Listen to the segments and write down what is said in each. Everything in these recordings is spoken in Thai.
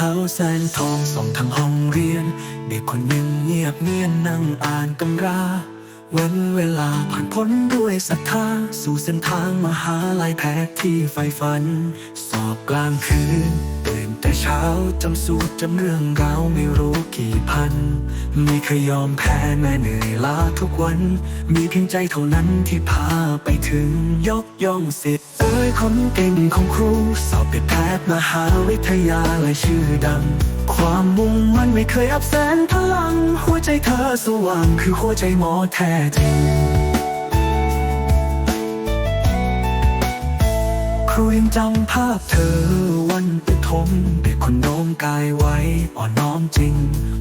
ช้าแสนทองส่องทางห้องเรียน เด็กคนหนึ่งเงียบเงียนนั่งอ่านตำรา เว้นเวลาผ่านพ้นด้วยศรัทธา สู่เส้นทางมหาลัยแพทย์ที่ใฝ่ฝัน สอบกลางคืน แต่เช้าจำสูตรจำเรื่องราวไม่รู้กี่พัน ไม่เคยยอมแพ้แม้เหนื่อยล้าทุกวัน มีเพียงใจเท่านั้นที่พาไปถึงยกย่องสิทธิ์เอ้ยคนเก่งของครู สอบเป็นแพทย์มหาวิทยาลัยชื่อดัง ความมุ่งมั่นไม่เคยอับแสนพลัง หัวใจเธอสว่างคือหัวใจหมอแท้จริง ครูยังจำภาพเธอวันป็นทมเด็กคนโน้มกายไว้อ่อนน้อมจริง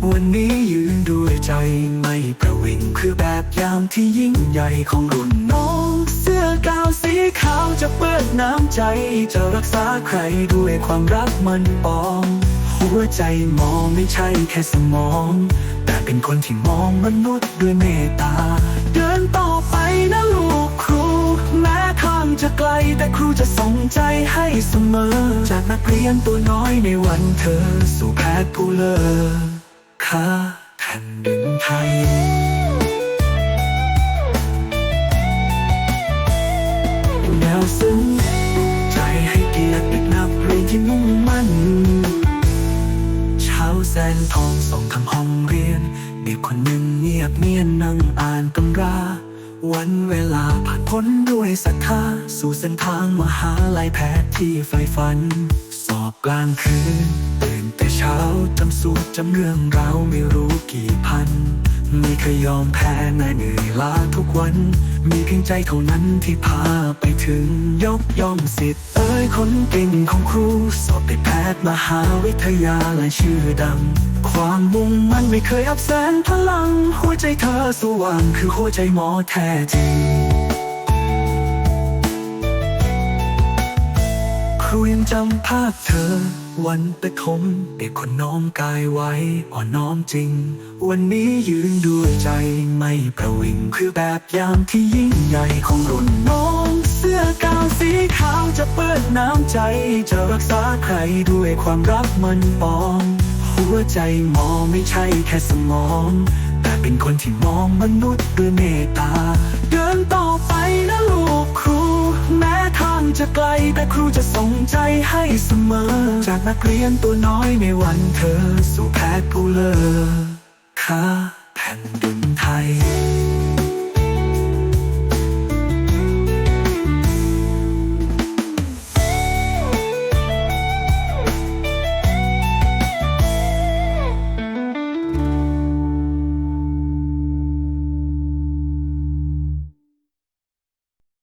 วันนี้ยืนด้วยใจไม่ประวิงคือแบบอย่างที่ยิ่งใหญ่ของรุ่นน้อง เสื้อกาวสีขาวจะเปิดน้ำใจ จะรักษาใครด้วยความรักมันปอง หัวใจมองไม่ใช่แค่สมอง แต่เป็นคนที่มองมนุษย์ด้วยเมตตา เดินต่อ จะไกลแต่ครูจะส่งใจให้เสมอ จากนักเรียนตัวน้อยในวันเธอ สู่แพทย์ผู้เลิศค่าแผ่นดินไทยแนวซึ้งใจให้เกียรติเด็กนักเรียนที่มุ่งมั่น เช้าแสนทองส่งทางห้องเรียนเด็กคนหนึ่งเงียบเงียนนั่งอ่านตำรา วันเวลาผ่านพ้นด้วยศรัทธาสู่เส้นทางมหาลัยแพทย์ที่ใฝ่ฝัน สอบกลางคืนตื่นแต่เช้าจำสูตรจำเรื่องราวไม่รู้กี่พัน ไม่เคยยอมแพ้แม้เหนื่อยล้าทุกวัน มีเพียงใจเท่านั้นที่พาไปถึงยกย่องสิทธิ์เอ้ยคนเก่งของครู สอบติดแพทย์มหาวิทยาลัยชื่อดัง ความมุ่งมันไม่เคยอับแสนพลัง หัวใจเธอสว่างคือหัวใจหมอแท้จริงครูยังจำภาพเธอ วันประถมเด็กคนน้อมกายไว้อ่อนน้อมจริง วันนี้ยืนด้วยใจไม่ประวิง คือแบบอย่างที่ยิ่งใหญ่ของรุ่นน้องเสื้อกาวสีขาวจะเปิดน้ำใจ จะรักษาใครด้วยความรักมันปอง หัวใจมองไม่ใช่แค่สมอง แต่เป็นคนที่มองมนุษย์ด้วยเมตตา เดินต่อไปนะลูกครู แม้ทางจะไกลแต่ครูจะส่งใจให้เสมอ จากนักเรียนตัวน้อยในวันเธอ สู่แพทย์ผู้เลอค่าแผ่นดินไทย